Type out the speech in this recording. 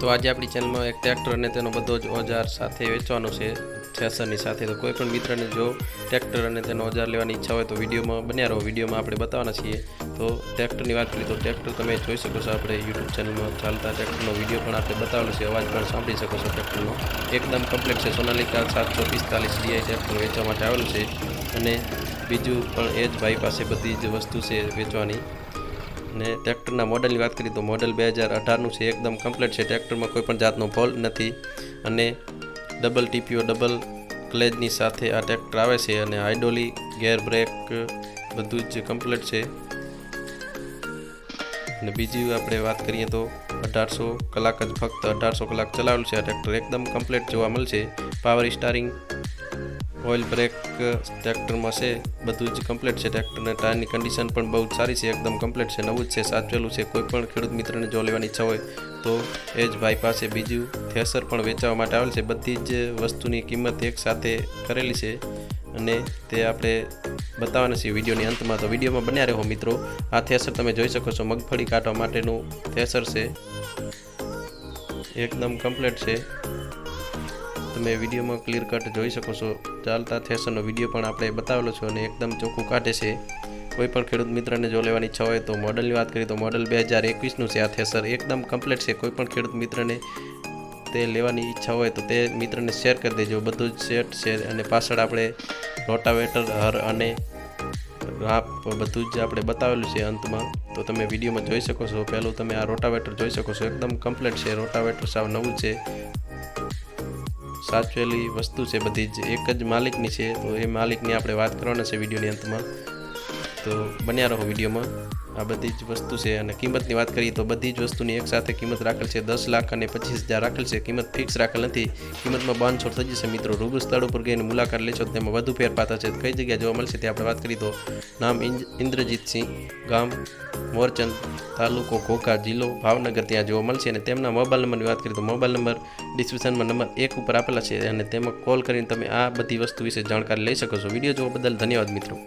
તો આજે આપણી ચેનલમાં એક ટ્રેક્ટર અને તેનો બધો જ ઓજાર સાથે વેચવાનો છે થ્રેસરની સાથે. તો કોઈ પણ મિત્રને જો ટ્રેક્ટર અને તેનો ઓજાર લેવાની ઈચ્છા હોય તો વિડીયોમાં બન્યા રહો. વિડીયોમાં આપણે બતાવવાના છીએ. તો ટ્રેક્ટરની વાત કરીએ તો ટ્રેક્ટર તમે જોઈ શકો છો આપણે યુટ્યુબ ચેનલમાં ચાલતા ટ્રેક્ટરનો વીડિયો પણ આપણે બતાવેલો છે. અવાજ પણ સાંભળી શકો છો ટ્રેક્ટરનો એકદમ કમ્પ્લીટ છે. સોનાલિકા સાતસો પિસ્તાલીસ ડીઆઈ ટ્રેક્ટર વેચવા માટે આવેલું છે. અને બીજું પણ એ જ ભાઈ પાસે બધી જ વસ્તુ છે વેચવાની. અને ટ્રેક્ટરના મોડલની વાત કરીએ તો મોડલ બે હજાર અઢારનું છે, એકદમ કમ્પ્લીટ છે. ટ્રેક્ટરમાં કોઈ પણ જાતનો ફોલ્ટ નથી અને ડબલ ટીપીઓ ડબલ ક્લેજની સાથે આ ટ્રેક્ટર આવે છે અને હાઇડોલી ગેર બ્રેક બધું જ કમ્પ્લીટ છે. અને બીજી આપણે વાત કરીએ તો અઢારસો કલાક જ ફક્ત અઢારસો કલાક ચલાવેલું છે આ ટ્રેક્ટર. એકદમ કમ્પ્લીટ જોવા મળશે. પાવર સ્ટારિંગ ઓઇલ બ્રેક, ટ્રેક્ટરમાં છે, બધું જ કમ્પ્લીટ છે. ટ્રેક્ટરને ટાયરની કન્ડિશન પણ બહુ જ સારી છે, એકદમ કમ્પ્લીટ છે. નવું જ છે, સાચવેલું છે. કોઈ પણ ખેડૂત મિત્રને જો લેવાની ઈચ્છા હોય, તો એ જ ભાઈ પાસે બીજું થેસર પણ વેચવા માટે આવેલ છે. બધી જ વસ્તુની કિંમત એક સાથે કરેલી છે અને તે આપણે બતાવવાના છીએ વિડીયોની અંતમાં. તો વિડીયોમાં બન્યા રહો મિત્રો. આ થેસર તમે જોઈ શકો છો. મગફળી કાઢવા માટેનું થેસર છે. એકદમ કમ્પ્લીટ છે. તમે વિડીયોમાં ક્લિયર કટ જોઈ શકો છો. ચાલતા થેસરનો વીડિયો પણ આપણે બતાવેલો છે અને એકદમ ચોખ્ખું કાઢે છે. કોઈ પણ ખેડૂત મિત્રને જો લેવાની ઈચ્છા હોય તો મોડલની વાત કરીએ તો મોડલ બે હજાર એકવીસનું છે આ થેસર એકદમ કમ્પ્લીટ છે. કોઈ પણ ખેડૂત મિત્રને તે લેવાની ઈચ્છા હોય તો તે મિત્રને શેર કરી દેજો. બધું જ સેટ છે અને પાછળ આપણે રોટાવેટર હર અને રાપ બધું જ આપણે બતાવેલું છે અંતમાં. તો તમે વિડીયોમાં જોઈ શકો છો. પહેલું તમે આ રોટાવેટર જોઈ શકો છો. એકદમ કમ્પ્લીટ છે. રોટાવેટર સાવ નવું છે. સાચવેલી વસ્તુ છે બધી જ. એક જ માલિકની છે, તો એ માલિકની આપણે વાત કરવાના છે વિડીયોની અંતમાં. તો બન્યા રહો વિડીયોમાં. આ બધી જ વસ્તુ છે અને કિંમતની વાત કરીએ તો બધી જ વસ્તુની એક સાથે કિંમત રાખેલ છે. દસ લાખ અને પચીસ હજાર રાખેલ છે. કિંમત ફિક્સ રાખેલ નથી. કિંમતમાં બાંધછોડ થઈ જશે. મિત્રો, રૂબરૂ સ્થળ ઉપર ગઈને મુલાકાત લેશો તેમાં વધુ ફેરફાર થશે. કઈ જગ્યાએ જોવા મળશે તે આપણે વાત કરીએ તો નામ ઇન્દ્રજીતસિંહ ગામ, મોરચંદ તાલુકો ઘોઘા જિલ્લો ભાવનગર ત્યાં જોવા મળશે અને તેમના મોબાઈલ નંબરની વાત કરીએ તો મોબાઈલ નંબર ડિસ્ક્રિપ્શનમાં નંબર એક ઉપર આપેલા છે અને તેમાં કોલ કરીને તમે આ બધી વસ્તુ વિશે જાણકારી લઈ શકો છો. વીડિયો જોવા બદલ ધન્યવાદ મિત્રો.